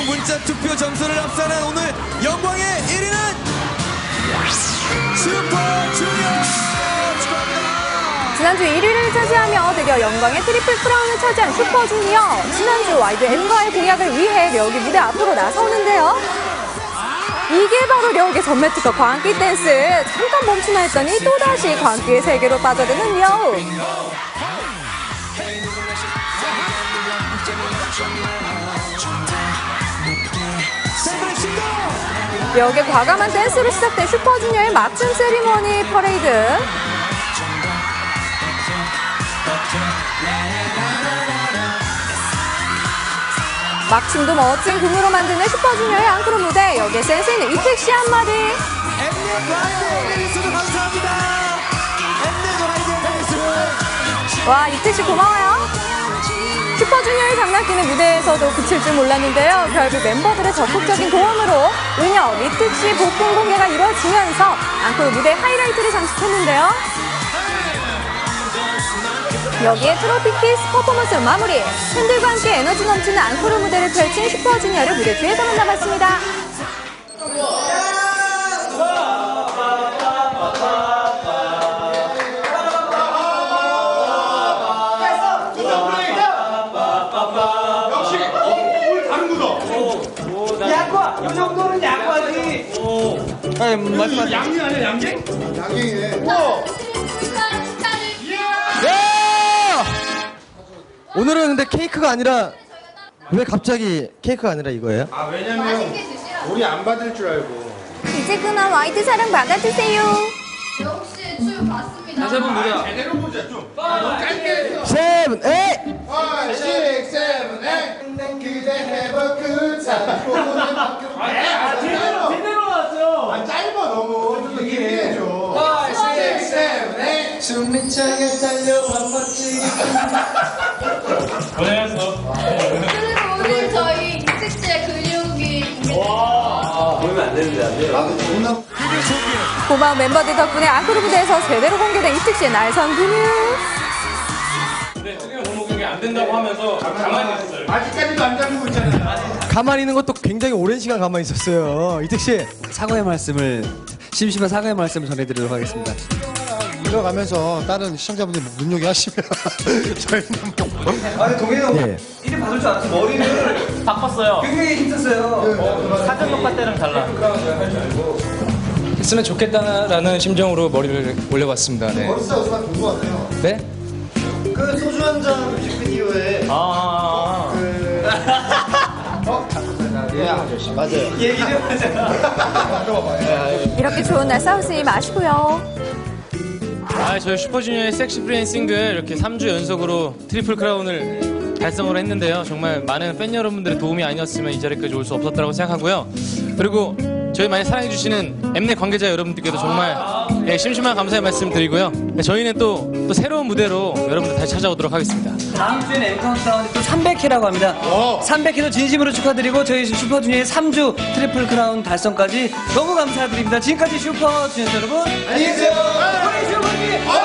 0 문자 투표 점수를 앞서는 오늘 영광의 1위는 슈퍼주니어. 지난주 1위를 차지하며 드디어 영광의 트리플 크라운을 차지한 슈퍼주니어. 지난주 와이드 M과의 공약을 위해 려욱이 무대 앞으로 나서는데요. 이게 바로 려욱의 전매 특허 광기 댄스. 잠깐 멈추나 했더니 또다시 광기의 세계로 빠져드는 려욱. 려욱의 과감한 댄스로 시작된 슈퍼주니어의 맞춤 세리머니 퍼레이드. 막춤도 멋진 금으로 만드는 슈퍼주니어의 앙크로 무대. 여기에 센스 있는 이택 씨 한마디. 와, 이택 씨 고마워요. 슈퍼주니어의 장난기는 무대에서도 그칠 줄 몰랐는데요. 결국 멤버들의 적극적인 도움으로 은혁, 이택 씨 복근 공개가 이루어지면서 앙코르 무대 하이라이트를 장식했는데요. 여기에 트로피 키스 퍼포먼스 마무리. 팬들과 함께 에너지 넘치는 앙코르 무대를 펼친 슈퍼주니어를 무대 뒤에서 만나봤습니다. 이 정도는 약과지. 양갱 아니야 양갱? 양갱이네. 야! 오늘은 근데 케이크가 아니라 왜 갑자기 케이크가 아니라 이거예요? 아 왜냐면 우리 안 받을 줄 알고. 이제 그만 와이드 사랑 받아주세요. 역시 출 봤습니다. 제대로 보자 좀. 너무 짧게 했어. 세븐, 에잇! 그 참. 아 제대로 제대로 나왔어요. 아 짧아 너무. 좀더 길게 해줘. 5, 6, 7, 8. 숨이 차게 달려와 멋지게. 그리고 오늘 저희 이특씨의 근육이 고마운 멤버들 덕분에 앙코르 무대에서 제대로 공개된 이특 씨의 날선 근육. 근 공목이 안 된다고 하면서 가만히 있었어요. 아직까지도 안 잠그고 있잖아. 가만히 있는 것도 굉장히 오랜 시간 가만히 있었어요. 이택 씨. 사과의 말씀을 심심한 사과의 말씀을 전해드리도록 하겠습니다. 들어가면서 다른 시청자분들 눈요기 하시면 저희는 뭐. 예. 이름 받을 줄 알았어. 머리를 바꿨어요. 굉장히 힘썼어요. 사전 녹화 때랑 달라. 했으면 좋겠다라는 심정으로 머리를 올려봤습니다. 네. 진짜 정말 궁금하네요. 네? 그 소주 한잔 뮤직비디오에 아. 맞아요. 얘기 좀 하자. 이렇게 좋은 날 싸우지 마시고요. 아, 저희 슈퍼주니어의 섹시 브레인 싱글 이렇게 3주 연속으로 트리플 크라운을 달성을 했는데요. 정말 많은 팬 여러분들의 도움이 아니었으면 이 자리까지 올 수 없었다고 생각하고요. 그리고 저희 많이 사랑해주시는 엠넷 관계자 여러분들께도 정말 예, 심심한 감사의 말씀 드리고요. 네, 저희는 또, 또 새로운 무대로 여러분들 다시 찾아오도록 하겠습니다. 다음 주에는 엠카운트다운이 또 300회라고 합니다. 300회도 진심으로 축하드리고 저희 슈퍼주니어의 3주 트리플 크라운 달성까지 너무 감사드립니다. 지금까지 슈퍼주니어 여러분 안녕히 계세요. 우리 슈퍼